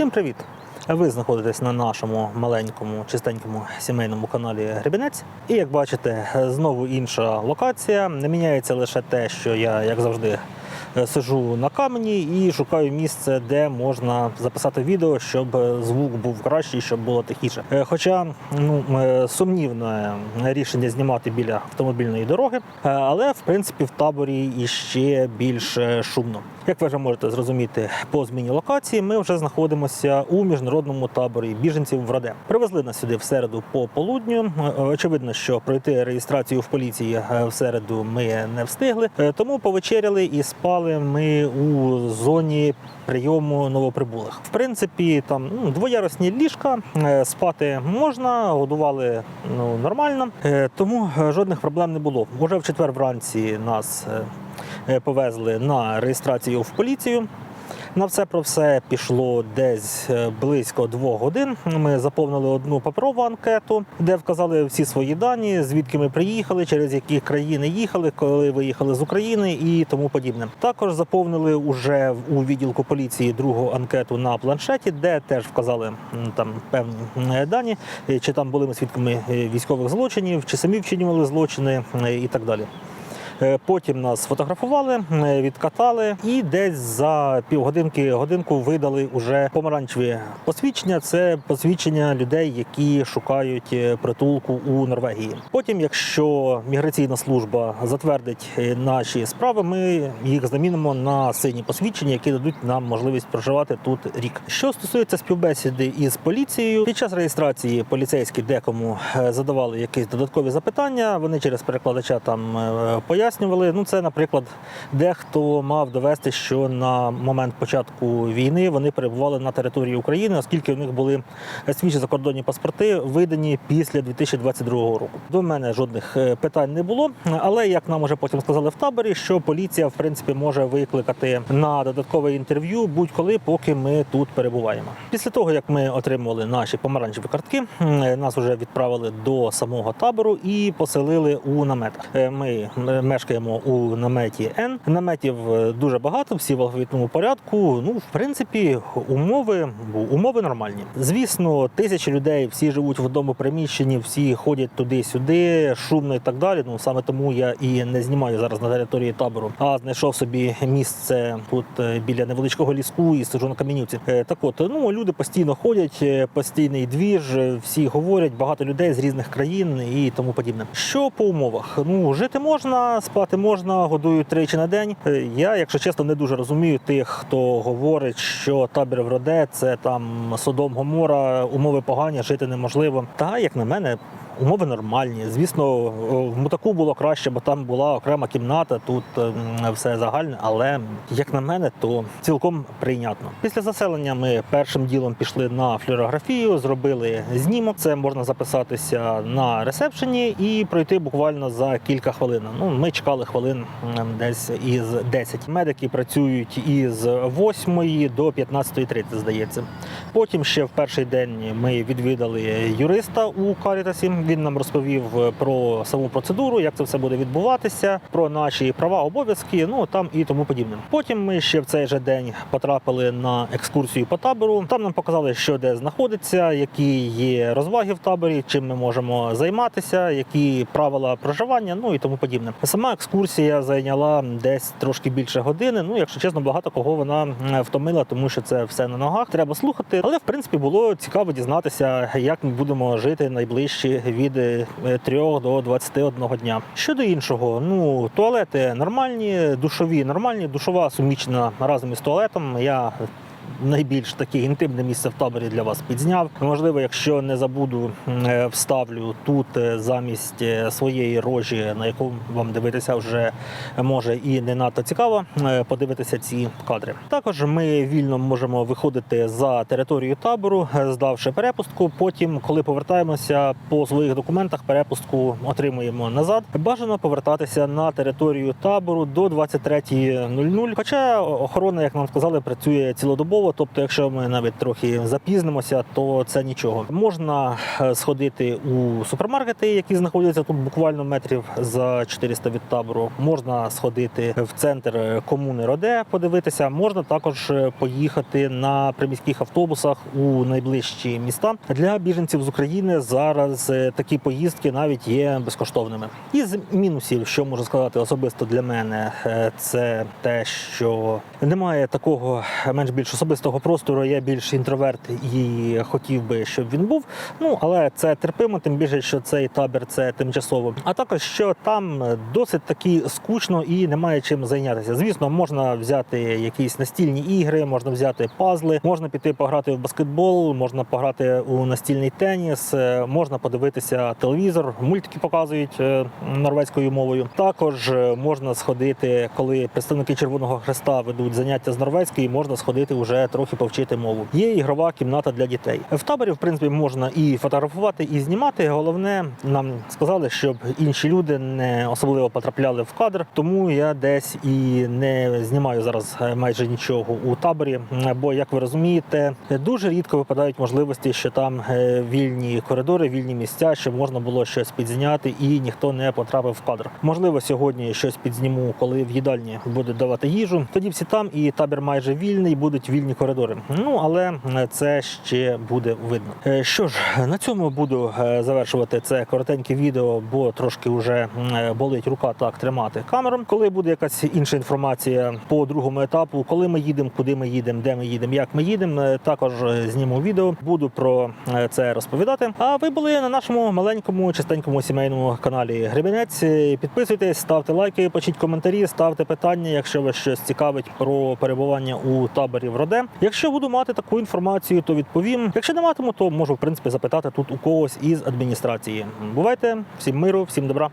Всім привіт! Ви знаходитесь на нашому маленькому, чистенькому сімейному каналі Гребінець. І як бачите, знову інша локація. Не міняється лише те, що я, як завжди, сижу на камені і шукаю місце, де можна записати відео, щоб звук був кращий, щоб було тихіше. Е, Хоча ну, е, сумнівне рішення знімати біля автомобільної дороги, е, але в принципі в таборі іще більш шумно. Як ви вже можете зрозуміти по зміні локації, ми вже знаходимося у міжнародному таборі біженців в Раде. Привезли нас сюди в середу по полудню. Очевидно, що пройти реєстрацію в поліції е, в середу ми не встигли, Е, тому повечеряли і спали ми у зоні прийому новоприбулих. В принципі, там ну, двоярусні ліжка, е, спати можна, годували ну, нормально, тому жодних проблем не було. Уже в четвер вранці нас. Е, повезли на реєстрацію в поліцію. На все про все пішло десь е, близько двох годин. Ми заповнили одну паперову анкету, де вказали всі свої дані, звідки ми приїхали, через які країни їхали, коли виїхали з України і тому подібне. Також заповнили уже у відділку поліції другу анкету на планшеті, де теж вказали там певні е, дані, чи там були ми свідками військових злочинів, чи самі вчинювали злочини і так далі. Е, Потім нас сфотографували, е, відкатали і десь за півгодинки годинку видали уже помаранчеві посвідчення. Це посвідчення людей, які шукають е, притулку у Норвегії. Потім, якщо міграційна служба затвердить наші справи, ми їх замінимо на сині посвідчення, які дадуть нам можливість проживати тут рік. Що стосується співбесіди із поліцією, під час реєстрації поліцейські декому задавали якісь додаткові запитання. Вони через перекладача там е, пояснювали. Ну, це, наприклад, дехто мав довести, що на момент початку війни вони перебували на території України, оскільки в них були свіжі закордонні паспорти, видані після 2022 року. До мене жодних е, питань не було, але як нам уже потім сказали в таборі, що поліція в принципі може викликати на додаткове інтерв'ю будь-коли, поки ми тут перебуваємо. Після того як ми отримували наші помаранчеві картки, нас вже відправили до самого табору і поселили у наметах. Е, Ми е, мешкаємо у наметі Н. Наметів е, дуже багато, всі в алфавітному порядку. Ну, в принципі, умови умови нормальні. Звісно, тисячі людей всі живуть в одному приміщенні, всі ходять туди-сюди, шумно і так далі. Ну саме тому я і не знімаю зараз на території табору, а знайшов собі місце тут е, біля невеличкого ліску і сиджу на камінюці. Е, Так от, ну люди постійно ходять, постійний двіж, всі говорять, багато людей з різних країн і тому подібне. Що по умовах? Ну жити можна, спати можна, годують тричі на день. Е, Я, якщо чесно, не дуже розумію тих, хто говорить, що табір в Роде це там Содом Гомора, умови погані, жити неможливо. Та як на мене. Умови нормальні. Звісно, в мутаку було краще, бо там була окрема кімната, тут ем, все загальне, але як на мене, то цілком прийнятно. Після заселення ми першим ділом пішли на флюорографію, зробили знімок. Це можна записатися на ресепшені і пройти буквально за кілька хвилин. Ну, ми чекали хвилин десь із 10. Медики працюють із 8 до 15.30, здається. Потім ще в перший день ми відвідали юриста у Карітасі. Він нам розповів про саму процедуру, як це все буде відбуватися, про наші права, обов'язки, ну там і тому подібне. Потім ми ще в цей же день потрапили на екскурсію по табору. Там нам показали, що де знаходиться, які є розваги в таборі, чим ми можемо займатися, які правила проживання, ну і тому подібне. Сама екскурсія зайняла десь трошки більше години. Ну, якщо чесно, багато кого вона втомила, тому що це все на ногах. Треба слухати. Але в принципі було цікаво дізнатися, як ми будемо жити найближчі від 3 до 21 дня. Щодо іншого, ну туалети нормальні, душові нормальні, душова сумічна разом із туалетом. Я найбільш таке інтимне місце в таборі для вас підзняв. Можливо, якщо не забуду, е, вставлю тут е, замість е, своєї рожі, на яку вам дивитися вже може і не надто цікаво подивитися ці кадри. Також ми вільно можемо виходити за територію табору, здавши перепустку. Потім, коли повертаємося по своїх документах, перепустку отримуємо назад. Бажано повертатися на територію табору до 23.00. Хоча охорона, як нам сказали, працює цілодобово. Тимчасово. Тобто, якщо ми навіть трохи запізнимося, то це нічого. Можна е, сходити у супермаркети, які знаходяться тут буквально метрів за 400 від табору. Можна сходити в центр е, комуни Роде, подивитися. Можна також е, поїхати на приміських автобусах у найближчі міста. Для біженців з України зараз такі поїздки навіть є безкоштовними. Із мінусів, що можу сказати особисто для мене, це те, що немає такого менш більш особистого простору. Я більш інтроверт і хотів би, щоб він був. Ну але це терпимо, тим більше, що цей табір це тимчасово. А також що там досить таки скучно і немає чим зайнятися. Звісно, можна взяти якісь настільні ігри, можна взяти пазли, можна піти пограти в баскетбол, можна пограти у настільний теніс, е, можна подивитися телевізор, мультики показують е, норвезькою мовою. Також е, можна сходити, коли представники Червоного Хреста ведуть заняття з норвезької, можна сходити вже трохи повчити мову. Є ігрова кімната для дітей. В таборі, в принципі, можна і фотографувати, і знімати. Головне, нам сказали, щоб інші люди не особливо потрапляли в кадр. Тому я десь і не знімаю зараз е, майже нічого у таборі. Бо, як ви розумієте, дуже рідко випадають можливості, що там е, вільні коридори, вільні місця, щоб можна було щось підзняти, і ніхто не потрапив в кадр. Можливо, сьогодні щось підзніму, коли в їдальні будуть давати їжу. Тоді всі там, і табір майже вільний, будуть вільні коридори. Ну але е, це ще буде видно. Е, Що ж, на цьому буду е, завершувати це коротеньке відео, бо трошки вже болить рука так тримати камеру. Коли буде якась інша інформація по другому етапу, коли ми їдемо, куди ми їдемо, де ми їдемо, як ми їдемо, також зніму відео, буду про це розповідати. А ви були на нашому маленькому чистенькому сімейному каналі Гребенець. Е, Підписуйтесь, ставте лайки, пишіть коментарі, ставте питання, якщо вас щось цікавить про перебування у таборі в Роде. Якщо буду мати таку інформацію, то відповім. Якщо не матиму, то можу в принципі запитати тут у когось із адміністрації. Бувайте, всім миру, всім добра.